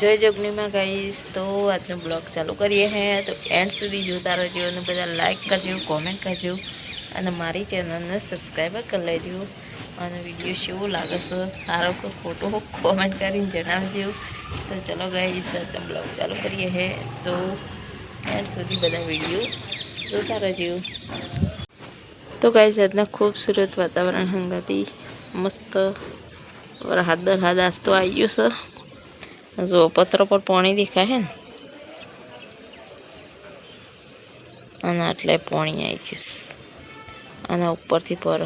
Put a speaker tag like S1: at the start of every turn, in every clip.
S1: જય જગનીમાં ગાઈશ તો આજનો બ્લોગ ચાલુ કરીએ હે. તો એન્ડ સુધી જોતા રહેજો અને બધા લાઈક કરજો કોમેન્ટ કરજો. અને મારી ચેનલને સબસ્ક્રાઈબર કરી લેજો. અને વીડિયો કેવો લાગે છે, સારો કે ખોટો કોમેન્ટ કરીને જણાવજો. તો ચલો ગાઈશ આજનો બ્લોગ ચાલુ કરીએ હે. તો એન્ડ સુધી બધા વીડિયો જોતા રહેજો. તો ગાઈશ આજના ખૂબસૂરત વાતાવરણ હંગાતી મસ્ત વરસાદ બરસાદ આજ તો આવી ગયો છે. જો પત્ર પર પાણી દેખાય હે ને? અને આટલે પાણી આવી ગયું અને ઉપરથી પર,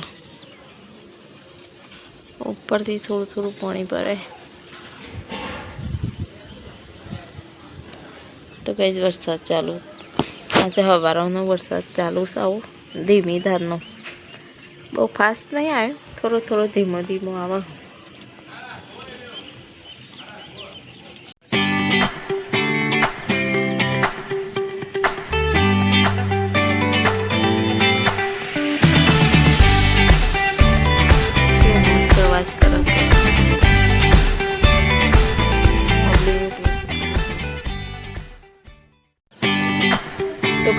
S1: ઉપરથી થોડું થોડું પાણી ભરે તો કઈ જ વરસાદ ચાલુ, આજે હવારોનો વરસાદ ચાલુ આવો, ધીમી ધારનો. બહુ ફાસ્ટ નહીં આવ્યો, થોડો થોડો ધીમો ધીમો આવે.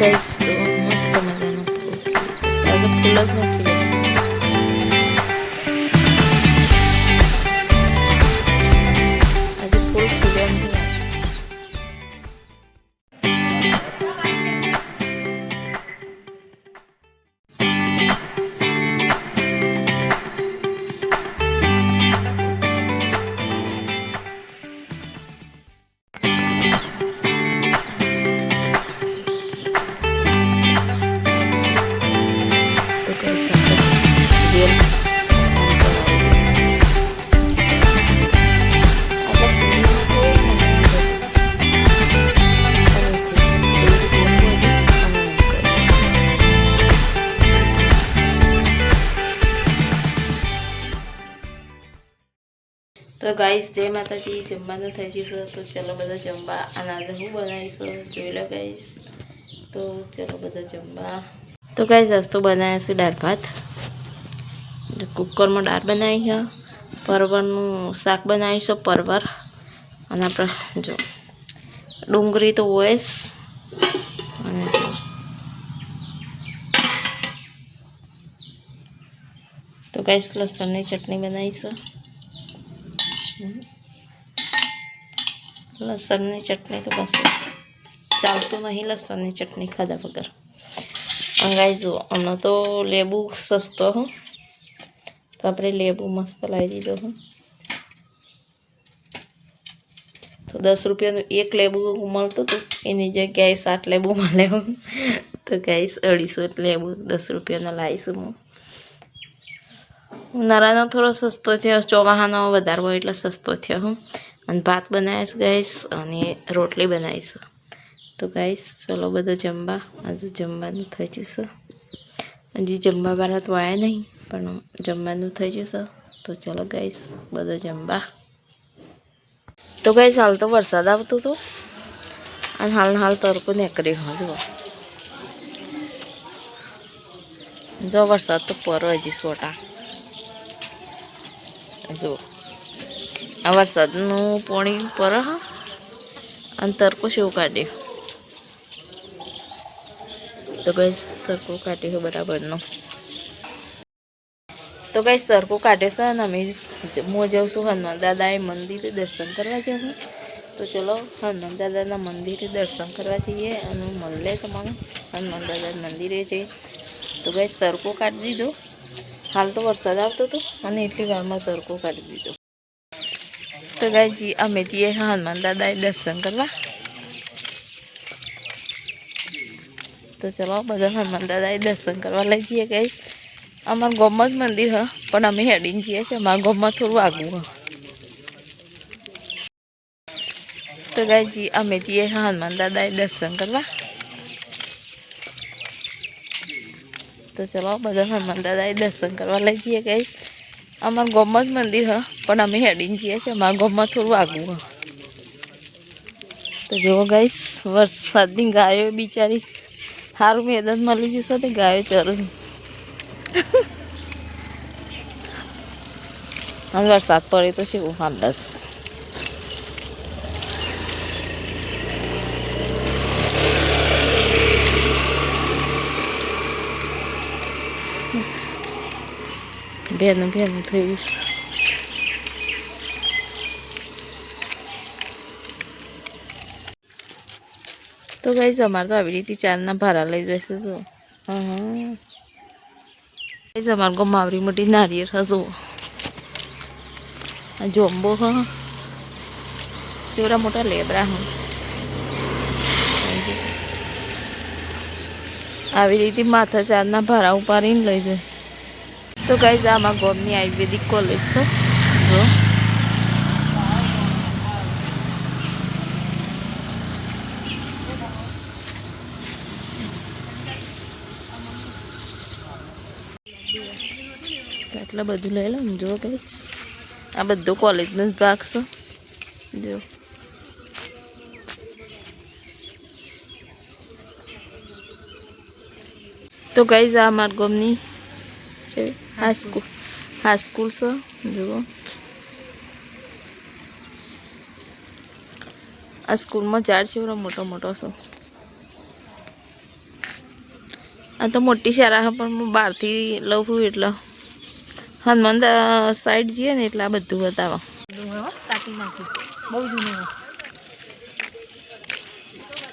S1: તો ગઈશ તો મસ્ત મજાનો ફૂલ આજે ફૂલ તો ગાઈસ જય માતાજી જમવાનું થઈ છે તો ચલો બધા જમવા. અને આજે હું બનાવીશું? જોઈ લો ગાઈસ તો ચલો બધા જમવા. તો ગાઈસ રસ્તો છે દાળ ભાત. કુકરમાં દાળ બનાવી છે. પરવરનું શાક બનાવીશું પરવર. અને આપણે જો ડુંગળી તો હોય અને તો ગાઈસ લસણની ચટણી બનાવીશું. લસણની ચટણી તો બસ ચાલતું નહીં લસણની ચટણી ખાધા વગર. અંગાઈ જુઓ હમણાં તો લેબુ સસ્તો હું. તો આપણે લેબુ મસ્ત લાવી દીધો હું. તો દસ રૂપિયાનું એક લેબુ મળતું હતું, એની જગ્યાએ સાત લેબુ મળે હું. તો ગાઈશ અઢીસો લેબુ દસ રૂપિયાનો લાવીશું હું. ઉનાળાનો થોડો સસ્તો થયો, ચોમાહાનો વધારવો એટલે સસ્તો થયો હું. અને ભાત બનાવીશ ગાઈશ અને રોટલી બનાવીશ. તો ગાઈશ ચલો બધો જમવા. આજે જમવાનું થઈ ગયું છે. હજી જમવા વાળા તો આવ્યા નહીં, પણ જમવાનું થઈ ગયું છે. તો ચલો ગાઈશ બધો જમવા. તો ગાઈશ હાલ તો વરસાદ આવતો હતો. અને હાલ હાલ તરકો નીકળી હો જુઓ. જો વરસાદ તો પરો હજી સોટા. જો, આ વરસાદનું પાણી પર અને તરકો શું કાઢ્યો તો કઈ તરકો કાઢ્યો બરાબરનો. તો કઈ તરકો કાઢ્યો છે અને અમે હું જાઉં છું હનુમાન દાદાએ મંદિરે દર્શન કરવા જવું તો ચલો, હનુમાન દાદાના મંદિરે દર્શન કરવા જઈએ અને મળે તમારું. હનુમાન દાદા મંદિરે જઈએ તો કઈ તરકો કાઢી દીધો. હાલ તો વરસાદ આવતો હતો અને એટલી વારમાં તડકો કાઢી દીધો. તો ગાયજી અમે જઈએ હનુમાન દાદાએ દર્શન કરવા. તો ચલો બધા હનુમાન દાદાએ દર્શન કરવા લઈ જઈએ ગાઈ અમારું ગામમાં મંદિર હ પણ અમે હેડીને જઈએ છીએ. અમારા ગોમત થોડું આગું હ. તો ગાયજી અમે જઈએ હનુમાન દાદાએ દર્શન કરવા. તો ચલો બધા હનુમાન દાદાએ દર્શન કરવા લઈ જઈએ ગઈ અમારા ગમત મંદિર હ, પણ અમે હેડીને જઈએ છીએ અમારા ગમત થોડું આગવું હ. તો જુઓ ગાઈશ વરસાદની ગાયો બિચારી સારું મેદાન મળી જશે તે ગાયો ચરું. અને વરસાદ પડે તો શું હાલસ ભેનું ભેનું થયું. તો ગઈ અમારે તો આવી રીતે ચારના ભાડા લઈ જશે જો. હા ગઈ અમારે ગમ માવરી મોટી નારિયેળ હજો જોંબો હ ચેવડા મોટા લેબરા હું. આવી રીતે માથા ચારના ભાડા ઉપાડીને લઈ જાય. તો ગાઈઝ આમાં ગોમની આયુર્વેદિક કોલેજ છે. જો. આટલા બધું લઈ લો ને જો ગાઈઝ આ બધું કોલેજનો જ ભાગ છે. જો. તો ગાઈઝ આ અમારા ગામની છે. હાઈ સ્કૂલ હાઈ સ્કૂલ છે જુઓ આ સ્કૂલમાં ઝાડ છે મોટો મોટો છે આ તો મોટી શાળા પણ હું બહારથી લઉં છું એટલે. હનુમાન સાઈડ જઈએ ને એટલે આ બધું બતાવો.
S2: બહુ જૂનું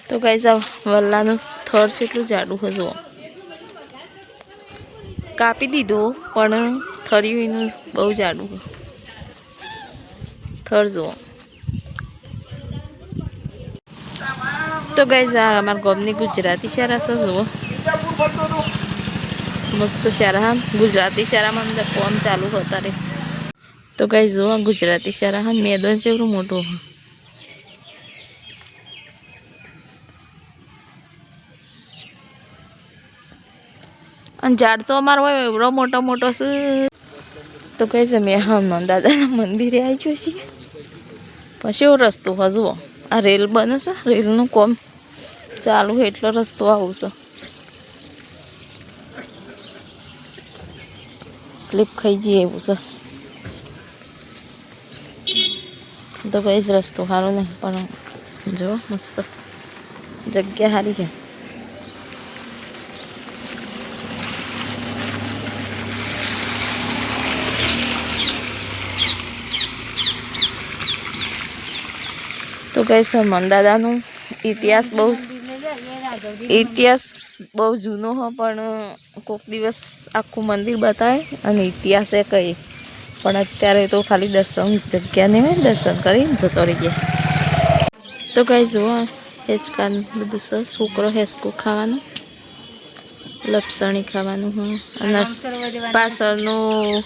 S1: તો કઈ જાવ વલ્લાનું થર છે, એટલું જાડું હશે જુઓ. કાપી દીધું, પણ થર્યું એનું બહુ જાડું. થર જુઓ. તો ગઈ આ અમારા ગામની ગુજરાતી શાળા છે, જુઓ. મસ્ત શાળા ગુજરાતી શાળામાં અંદર કોમ ચાલુ હતા રે તો ગાઈઝ જુઓ, ગુજરાતી શાળા મેદો એવડું મોટું. અને ઝાડ તો અમારો હોય, એવડો મોટો મોટો છે. તો કહે છે, મેં હનુમાન દાદાના મંદિરે આવી ગયો છીએ. પછી એવો રસ્તો હજુ આ રેલ બને છે, રેલનું કોમ ચાલુ એટલો રસ્તો આવું છે. સ્લીપ ખાઈ જઈએ એવું છે. તો કઈ જ રસ્તો સારો નહીં, પણ જો મસ્ત જગ્યા સારી છે. તો કઈ સલમાન દાદાનું ઇતિહાસ બહુ ઇતિહાસ બહુ જૂનો હો, પણ કોક દિવસ આખું મંદિર બતાવે અને ઇતિહાસ એ કહી. પણ અત્યારે તો ખાલી દર્શન જગ્યાને દર્શન કરી જતો રહી ગયા. તો કઈ જુઓ, હેચકાન બધું સર છોકરો હેચકો ખાવાનું, લપસણી ખાવાનું, હું, અને પાછળનું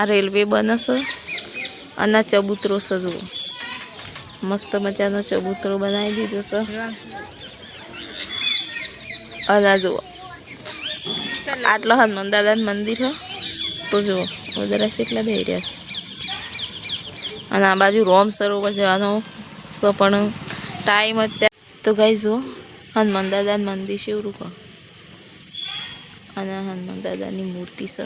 S1: આ રેલવે બનશે અને ચબૂતરો જુઓ. મસ્ત મજાનો ચબૂતરો બનાવી દીધો છે. અને જુઓ. આટલો હનુમાન દાદાનું મંદિર છે તો જુઓ છે એટલા બે રહ્યા છે. અને આ બાજુ રોમ સરોવર જવાનો સો પણ ટાઈમ અત્યારે તો ગઈ જુઓ, હનુમાન દાદાનું મંદિર કહો અને હનુમાન દાદાની મૂર્તિ છે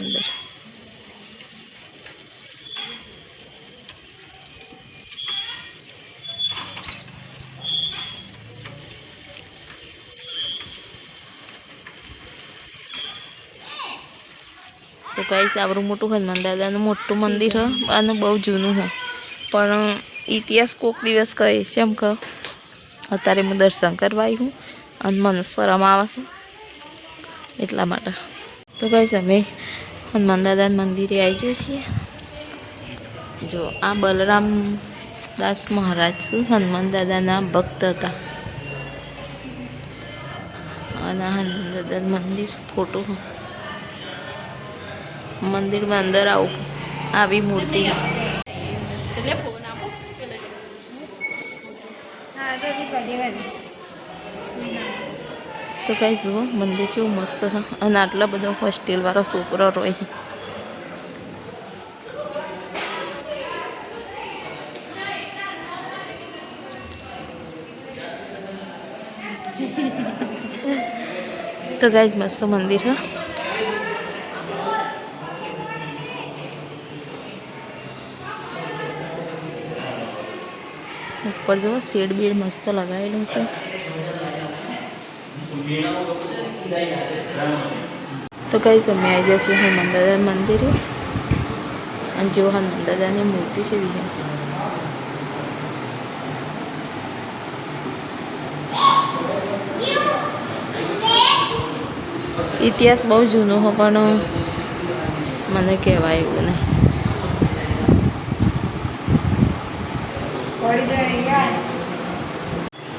S1: તો આપણું મોટું હનુમાન દાદાનું મોટું મંદિર હ, અને બહુ જૂનું છે પણ ઇતિહાસ કોક દિવસ કહે છે એમ કહો. અત્યારે હું દર્શન કરવા આવી હું અને મને શરમ આવે છે, એટલા માટે. તો કઈ અમે હનુમાન દાદાના મંદિરે આવી જઈએ છીએ. જો, આ બલરામ દાસ મહારાજ હનુમાન દાદાના ભક્ત હતા. અને હનુમાન દાદાનું મંદિર ફોટો. મંદિરમાં અંદર આવું આવી મૂર્તિ. તો કઈ જુઓ, મંદિર કેવું મસ્ત અને આટલા બધો હોસ્ટેલ વાળો છોકરો રોય. તો ગાઈઝ મસ્ત મંદિર હા ઉપર જો શેડ બેડ મસ્ત લગાવેલું છે. તો કઈ સમય આવી જશે હનુમાન મંદિરે. અને જો હનુમાન દાદાની મૂર્તિ છે બીજા ઇતિહાસ બહુ જૂનો હો, પણ મને કહેવાય એવું નહીં.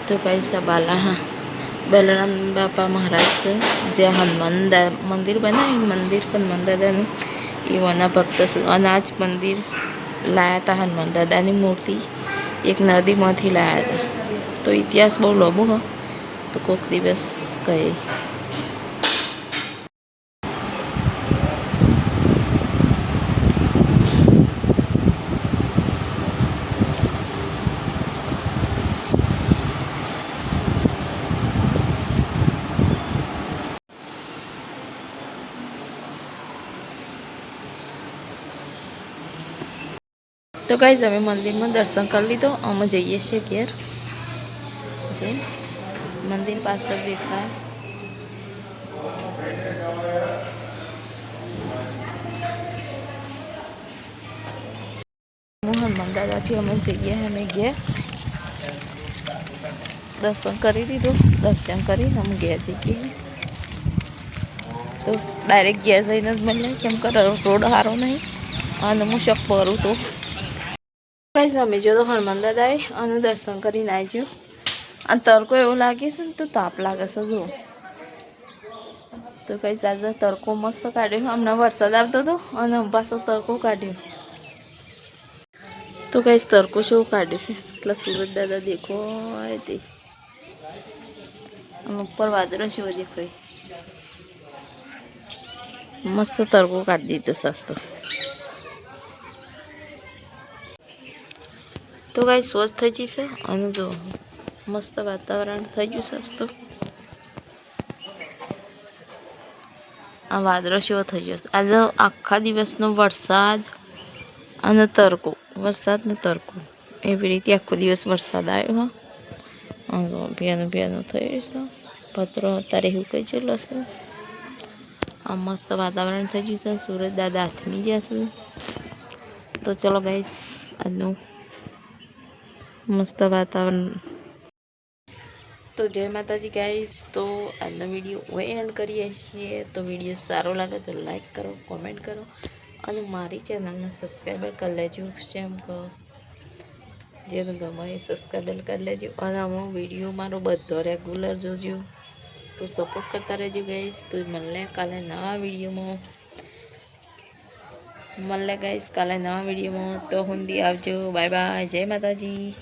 S1: તો પૈસા બાલા, હા. બલરામ બાપા મહારાજ છે જ્યાં હનુમાન મંદિર બનાવ્યું મંદિર હનુમાન દાદાનું એવાના ભક્ત છે અને આ જ મંદિર લાયા હતા હનુમાન દાદાની મૂર્તિ. એક નદીમાંથી લાયા હતા તો ઇતિહાસ બહુ લાંબો, હ. તો કોઈક દિવસ કહે. તો કઈ અમે મંદિરમાં દર્શન કરી લીધો અમે જઈએ છીએ ઘેર જો મંદિર પાછળ દેખાય હનુમાન દાદાથી અમે જઈએ અમે ઘેર દર્શન કરી દીધું દર્શન કરીને અમે ઘેર જઈએ તો ડાયરેક્ટ ઘેર જઈને જ મળે છે એમ કર રોડ સારો નહીં અને હું શક કરું તો કઈ અમે જો તો હનુમાન દાદાએ અને દર્શન કરીને આવજો અને તડકો એવું લાગે છે ને તો તાપ લાગે છે જો તો કઈ આજે તડકો મસ્ત કાઢ્યો હમણાં વરસાદ આવતો હતો અને પાછો તડકો કાઢ્યો. તો કઈ તડકો શું કાઢ્યો છે? એટલે સુરત દાદા દેખો તે. અને ઉપર વાદળો છે દેખાય. મસ્ત તડકો કાઢી દીધો સસ્તો તો કાંઈ સ્વસ્થ થઈ જશે અને જો, મસ્ત વાતાવરણ થઈ ગયું સસ્તું. આ વાદળો શેવો થઈ ગયો છે? આજે આખા દિવસનો વરસાદ અને તડકો. વરસાદ ને તડકો. એવી રીતે આખો દિવસ વરસાદ આવ્યો, હા. ભીનું થઈ થયું છે. પત્રો અત્યારે એવું કહી ચેલો છે? આ મસ્ત વાતાવરણ થઈ ગયું છે. સૂરજ દાદા હાથમી જશે તો ચલો ગાઈસ આજનું મસ્ત વાતાવરણ. તો જય માતાજી ગાઈસ તો આજનો વીડિયો એન્ડ કરીએ છીએ. તો વીડિયો સારો લાગે તો લાઈક કરો કોમેન્ટ કરો, અને મારી ચેનલને સબસ્ક્રાઈબર કરી લેજો. જેમ કહો જે ગમે એ સબસ્ક્રાઈબર કરી લેજો. અને આમાં વીડિયો મારો બધો રેગ્યુલર જોજો. તો સપોર્ટ કરતા રહેજો ગાઈસ તો મળે કાલે નવા વિડીયોમાં મળે ગાઈસ કાલે નવા વિડીયોમાં તો હુંદી આવજો. બાય બાય જય માતાજી.